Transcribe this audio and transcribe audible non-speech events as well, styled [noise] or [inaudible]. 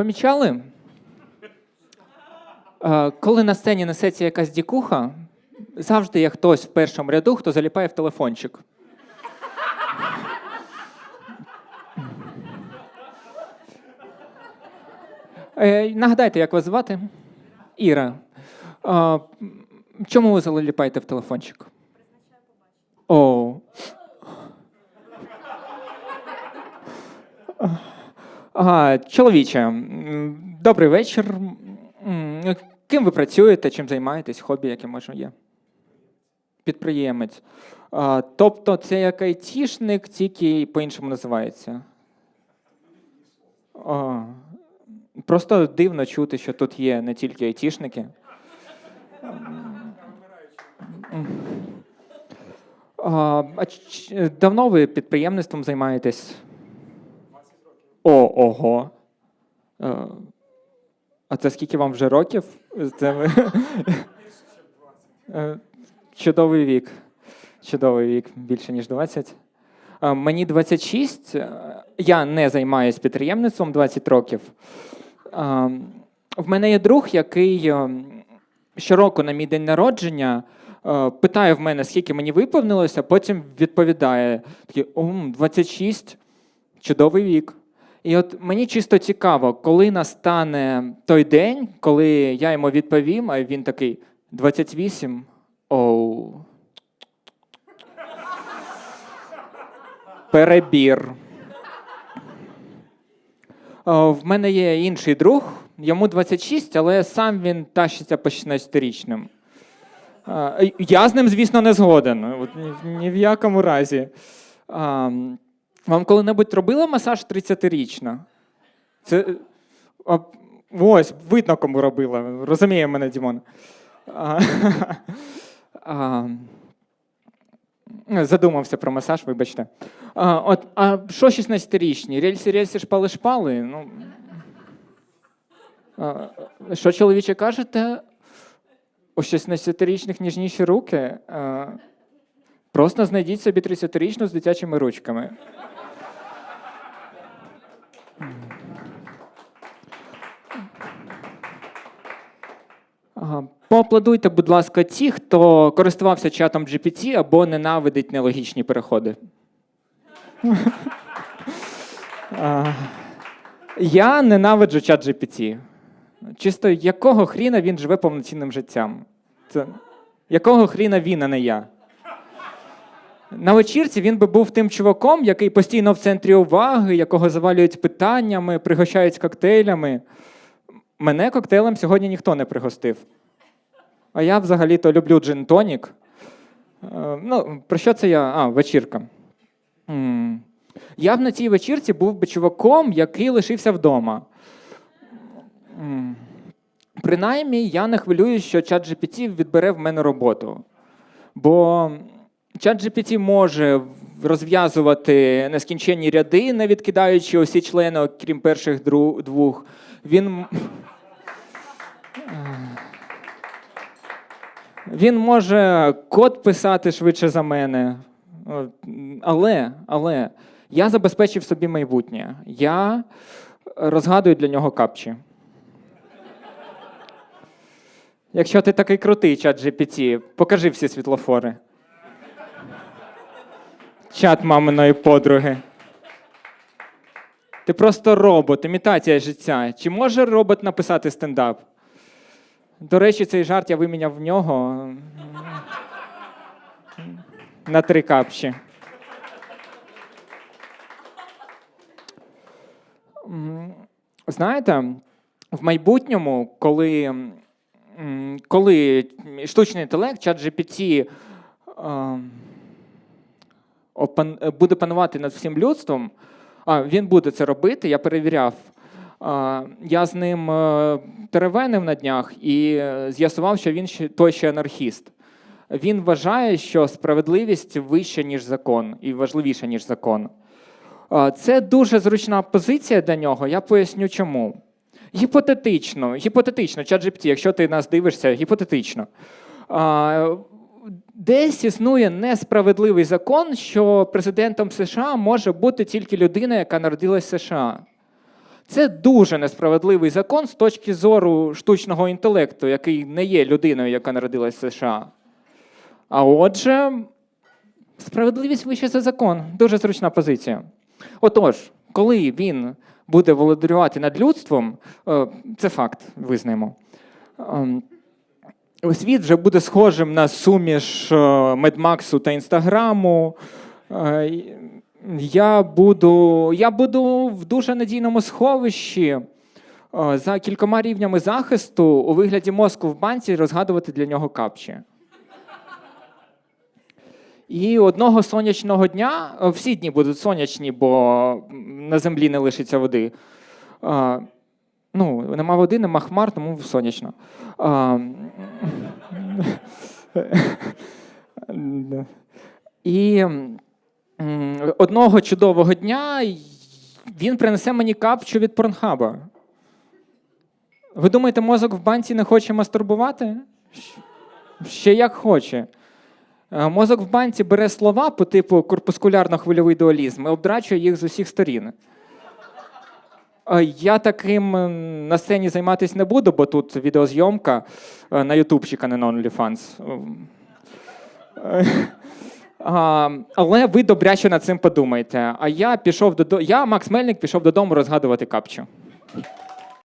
Помічали? Е, Коли на сцені несеться якась дікуха, завжди є хтось в першому ряду, хто заліпає в телефончик. Е, Нагадайте, як вас звати? Іра. Чому ви заліпаєте в телефончик? О. Ага, чоловіче, добрий вечір. Ким ви працюєте, чим займаєтесь, хобі, яке може є? Підприємець. А, тобто це як айтішник, тільки по-іншому називається. А, просто дивно чути, що тут є не тільки айтішники. А, давно ви підприємництвом займаєтесь? О, ого. Е, А це скільки вам вже років? [laughs] Е, Чудовий вік. Чудовий вік, більше ніж 20. Е, Мені 26. е, Я не займаюся підприємництвом 20 років. В мене є друг, який щороку на мій день народження питає в мене, скільки мені виповнилося, потім відповідає: такий, 26, чудовий вік. І от мені чисто цікаво, коли настане той день, коли я йому відповім, а він такий 28. Оу. Перебір. О, в мене є інший друг, йому 26, але сам він тащиться по 16-річним. Е, Я з ним, звісно, не згоден. От ні, ні в якому разі. Вам коли-небудь робила масаж 30-річна? Це. Ось, видно, кому робила. Розуміє мене, Дімон. А, [laughs] а, Задумався про масаж, вибачте. А, от, а що 16-річні? Рельси, рельси, шпали, шпали. Ну, а, що чоловіче кажете? У 16-річних ніжніші руки. А, просто знайдіть собі 30-річну з дитячими ручками. Ага. Поаплодуйте, будь ласка, ті, хто користувався чатом GPT або ненавидить нелогічні переходи. [laughs] Я ненавиджу чат GPT. Чисто якого хріна він живе повноцінним життям? Це... Якого хріна він, а не я? На вечірці він би був тим чуваком, який постійно в центрі уваги, якого завалюють питаннями, пригощають коктейлями. Мене коктейлем сьогодні ніхто не пригостив. А я взагалі-то люблю джин-тонік. Е, Ну, про що це я? А, вечірка. Я б на цій вечірці був би чуваком, який лишився вдома. Принаймні, я не хвилююсь, що ChatGPT відбере в мене роботу. Бо ChatGPT може розв'язувати нескінченні ряди, не відкидаючи усі члени, окрім перших двох. Він. Він може код писати швидше за мене. Але, але я забезпечив собі майбутнє. Я розгадую для нього капчі. Якщо ти такий крутий, чат GPT, покажи всі світлофори. Чат маминої подруги. Ти просто робот, імітація життя. Чи може робот написати стендап? До речі, цей жарт я виміняв в нього на три капші. Знаєте, в майбутньому, коли, коли штучний інтелект, чат GPT опан- буде панувати над всім людством, а він буде це робити, я перевіряв. Я з ним е, теревенив на днях і е, з'ясував, що він той ще анархіст. Він вважає, що справедливість вища, ніж закон, і важливіша, ніж закон. Це дуже зручна позиція для нього. Я поясню чому. Гіпотетично, гіпотетично, ChatGPT, якщо ти нас дивишся, гіпотетично. Десь існує несправедливий закон, що президентом США може бути тільки людина, яка народилась в США. Це дуже несправедливий закон з точки зору штучного інтелекту, який не є людиною, яка народилась в США. А отже, справедливість вище за закон. Дуже зручна позиція. Отож, коли він буде володарювати над людством, е, це факт, визнаємо. Світ вже буде схожим на суміш Медмаксу та Інстаграму. Е, Я буду, я буду в дуже надійному сховищі е, за кількома рівнями захисту у вигляді мозку в банці розгадувати для нього капчі. І одного сонячного дня, е, всі дні будуть сонячні, бо на землі не лишиться води. Ну, нема води, нема хмар, тому сонячно. А, І одного чудового дня він принесе мені капчу від порнхаба. Ви думаєте, мозок в банці не хоче мастурбувати? Ще як хоче. Е, Мозок в банці бере слова по типу корпускулярно-хвильовий дуалізм і обдрачує їх з усіх сторін. Е, Я таким е, на сцені займатися не буду, бо тут відеозйомка е, на ютубчика, не на OnlyFans. [laughs] Але ви добряче над цим подумайте. А я пішов додому. Я, Макс Мельник, пішов додому розгадувати капчу.